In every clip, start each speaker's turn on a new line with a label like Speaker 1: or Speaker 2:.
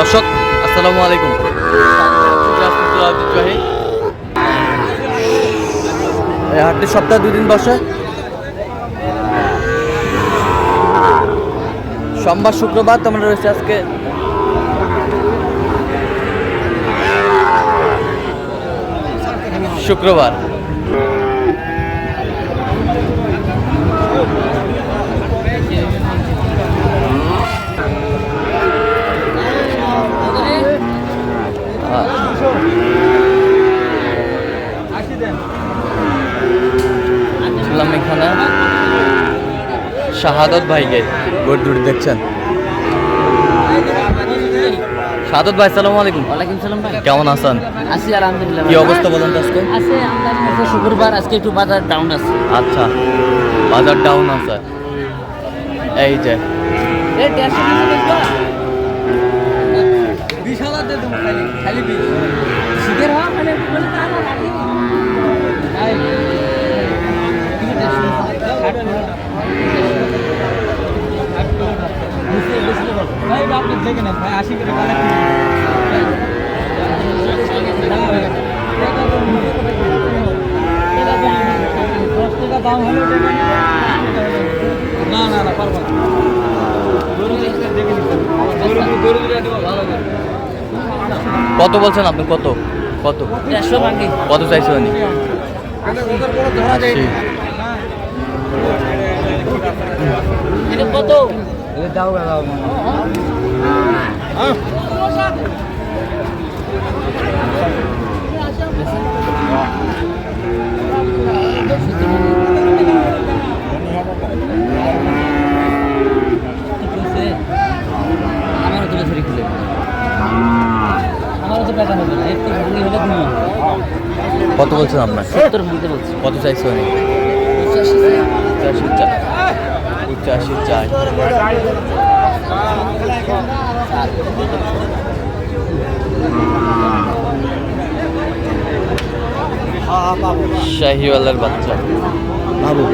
Speaker 1: দর্শক আসসালামু আলাইকুম। হাটটি সপ্তাহে দুদিন বসে। সোমবার শুক্রবার তোমরা রয়েছে আজকে। শুক্রবার ছিলাম এখানে শাহাদত ভাইকে। গুড দূর দেখছেন? শাহাদত ভাই সালাম আলাইকুম।
Speaker 2: ওয়ালাইকুম সালাম ভাই।
Speaker 1: কেমন আছেন?
Speaker 2: আছি আলহামদুলিল্লাহ
Speaker 1: কি অবস্থা বলেন আজকে?
Speaker 2: আছে আছে শুক্রবার আজকে একটু বাজার ডাউন আছে।
Speaker 1: আচ্ছা বাজার ডাউন আছে। এই যে।
Speaker 2: এই দেড়শো টাকা বেচবা? শীতের হওয়া মানে মানে তা না, রাখি। এই, কিন্তু দেড়শো টাকা। ষাট টাকা। বেশি, বেশি দেবো। ভাই, আপনি দেখে নেন, ভাই, আশি করে টাকা কিনে। দশ টাকা দাম হলেও টাকা নিবে। না না না পারব
Speaker 1: কত বলছেন আপনি? কত? কত? কত চাইছেন উনি?
Speaker 2: কত?
Speaker 3: দাও দাও
Speaker 1: কত বলছেন আপনার?
Speaker 2: সত্তর ভাঙতে বলছি।
Speaker 1: কত চাইছেন উনি? পঁচাশি চাই। পঁচাশি চাই। শাহিওয়ালার বাচ্চা। বাবু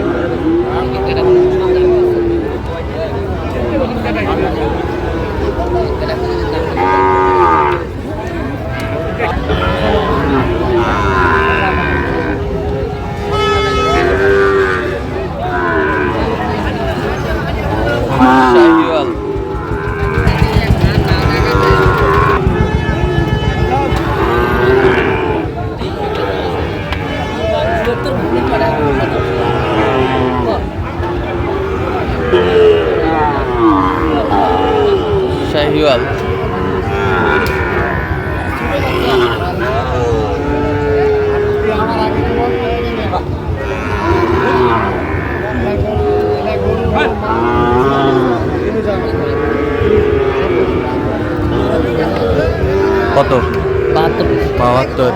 Speaker 1: শাহিওয়াল
Speaker 2: সত্তর ভাঙতে পারে
Speaker 1: শাহিওয়াল কত?
Speaker 2: বাহাত্তর।
Speaker 1: বাহাত্তর।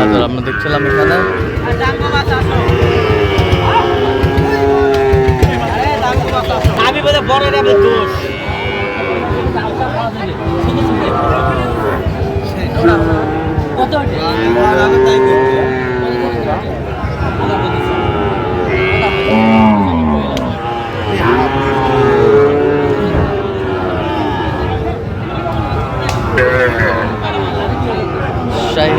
Speaker 1: হাজার আমরা দেখছিলাম এখানে।
Speaker 2: আমি বলে বড় রে দোষ। কত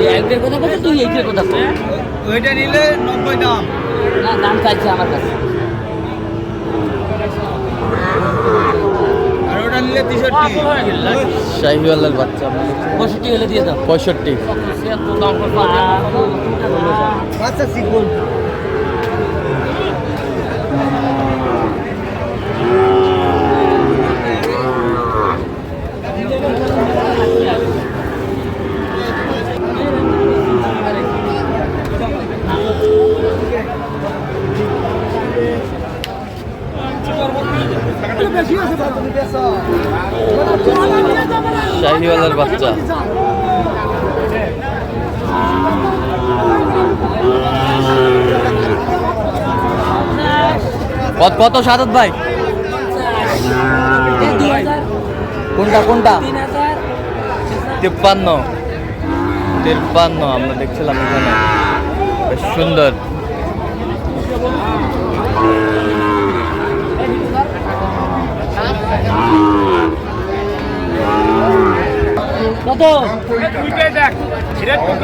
Speaker 2: এই একটার কথা বলছে তুই এইটার কথা বল।
Speaker 3: ওইটা নিলে নব্বই দাম।
Speaker 2: না দাম চাইছে আমার কাছে।
Speaker 3: আর ওটা নিলে তেষট্টি।
Speaker 1: শাহিওয়ালের বাচ্চা।
Speaker 2: পঁয়ষট্টি হলে দিয়ে দাও।
Speaker 1: পঁয়ষট্টি।
Speaker 3: আচ্ছা শিখুন
Speaker 1: শাহিওয়ালের বাচ্চা। কত কত সাদত ভাই? কোনটা কোনটা? তিপ্পান্ন। তিপ্পান্ন, আমরা দেখছিলাম এখানে। বেশ সুন্দর।
Speaker 2: কত এটা কত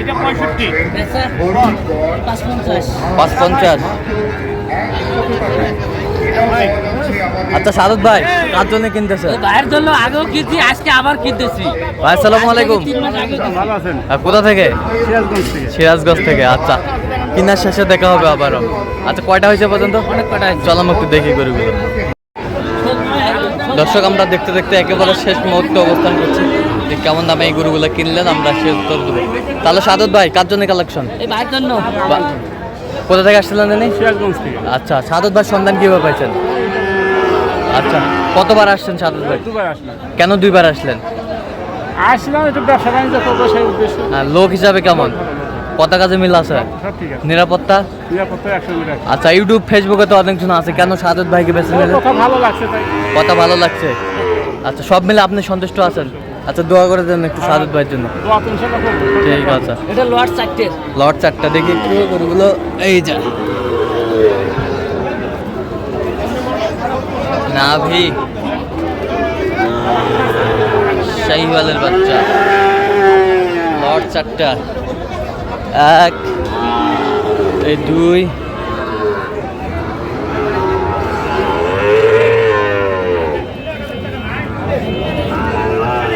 Speaker 4: এটা পঁয়ষট্টি
Speaker 2: পাঁচ পঞ্চাশ
Speaker 1: পাঁচ পঞ্চাশ আচ্ছা সাদত ভাই কার জন্য কিনতেছে?
Speaker 2: ভাইয়ের জন্য আগেও কিনছি আজকে আবার কিনতেছি।
Speaker 1: ভাই আসসালামু আলাইকুম।
Speaker 4: ভালো আছেন?
Speaker 1: কোথা থেকে?
Speaker 4: সিরাজগঞ্জ থেকে।
Speaker 1: সিরাজগঞ্জ থেকে আচ্ছা। কিনার শেষে দেখা হবে আবারও। আচ্ছা কয়টা হয়েছে পর্যন্ত?
Speaker 2: অনেক কটা হয়েছে।
Speaker 1: চলো একটু দেখি গরুগুলো। দর্শক আমরা দেখতে দেখতে একেবারে শেষ মুহূর্তে অবস্থান করছি। যে কেমন দামে এই গরুগুলো কিনলেন আমরা সে উত্তর দেবো। তাহলে সাদত ভাই কার জন্য কালেকশন কোথা থেকে আসছিলেন জানি আচ্ছা সাদত ভাই সন্ধান কীভাবে পাইছেন? আচ্ছা কতবার আসছেন সাদত ভাই? কেন দুইবার আসলেন?
Speaker 4: আসলাম একটু ব্যবসা বাণিজ্য করব সেই উদ্দেশ্য।
Speaker 1: আর লোক হিসাবে কেমন? কত কাজে মিল আছে? নিরাপত্তা? আচ্ছা ইউটিউব ফেসবুকে তো অনেক জন আছে। কেন সাদত ভাইকে বেছে নিলেন?
Speaker 4: ভালো লাগছে তাই।
Speaker 1: কথা ভালো লাগছে। আচ্ছা সব মিলে আপনি সন্তুষ্ট আছেন? আচ্ছা দোয়া করে দেন একটু সাদত ভাইয়ের জন্য। ঠিক আছে।
Speaker 2: এটা লোয়ার চারটের
Speaker 1: লট চারটা দেখি। একটু গরুগুলো এই যা। নাভি। শাহিওয়ালের বাচ্চা। লট চারটা। এক এই দুই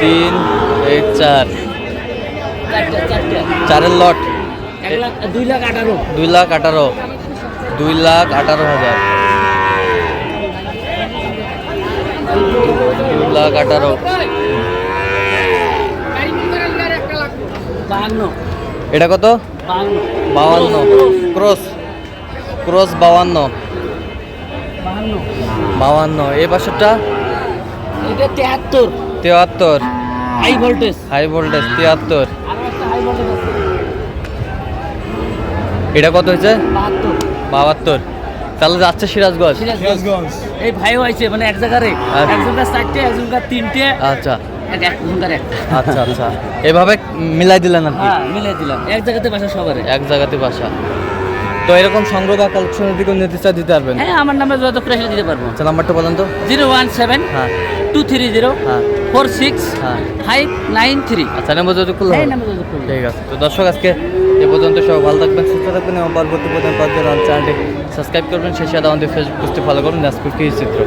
Speaker 1: তিন এই চার
Speaker 2: চারটে চারটে
Speaker 1: চারের লট।
Speaker 2: দুই লাখ আঠারো।
Speaker 1: দুই লাখ আঠারো। দুই লাখ আঠারো হাজার। দুই লাখ আঠারো। এটা কত? বাউান্ন ক্রস। ক্রস বাউান্ন বাউান্ন এই পাশেরটা?
Speaker 2: এটা তেহাত্তর। হাই ভোল্টেজ
Speaker 1: হাই ভোল্টেজ তিয়াত্তর এটা কত হয়েছে?
Speaker 2: বাহাত্তর।
Speaker 1: বাহাত্তর। তাহলে যাচ্ছে সিরাজগঞ্জ।
Speaker 2: সিরাজগঞ্জ। এই ভাই হয়েছে মানে এক জায়গারে।
Speaker 1: আচ্ছা।
Speaker 2: একজনকার চারটে একজনকার তিনটে।
Speaker 1: আচ্ছা। আচ্ছা আচ্ছা। এভাবে মিলাই দিলেন আর কি?
Speaker 2: হ্যাঁ মিলাই দিলাম। এক জায়গাতে বাসা সবার
Speaker 1: এক জায়গাতে বাসা। তো এরকম সংগ্রহ বা কালেকশনের দিকে নির্দেশ দিতে পারবেন?
Speaker 2: হ্যাঁ আমার নামে যত করে দিতে পারব।
Speaker 1: আচ্ছা নাম্বারটা বলেন তো।
Speaker 2: জিরো ওয়ান সেভেন
Speaker 1: হ্যাঁ।
Speaker 2: টু থ্রি জিরো
Speaker 1: হ্যাঁ।
Speaker 2: ফোর সিক্স
Speaker 1: হ্যাঁ।
Speaker 2: Five nine three.
Speaker 1: আচ্ছা নাম্বার যদি খুললো
Speaker 2: হ্যাঁ নাম্বার যত করবেন
Speaker 1: ঠিক আছে। তো দর্শক আজকে এ পর্যন্ত সব ভালো থাকবেন সুস্থ থাকবেন এবং পরবর্তী পর্যন্ত চ্যানেলটি সাবস্ক্রাইব করবেন। সেই সাথে আমাদের ফেসবুক পোস্টে ফলো করুন। আজকে চিত্র।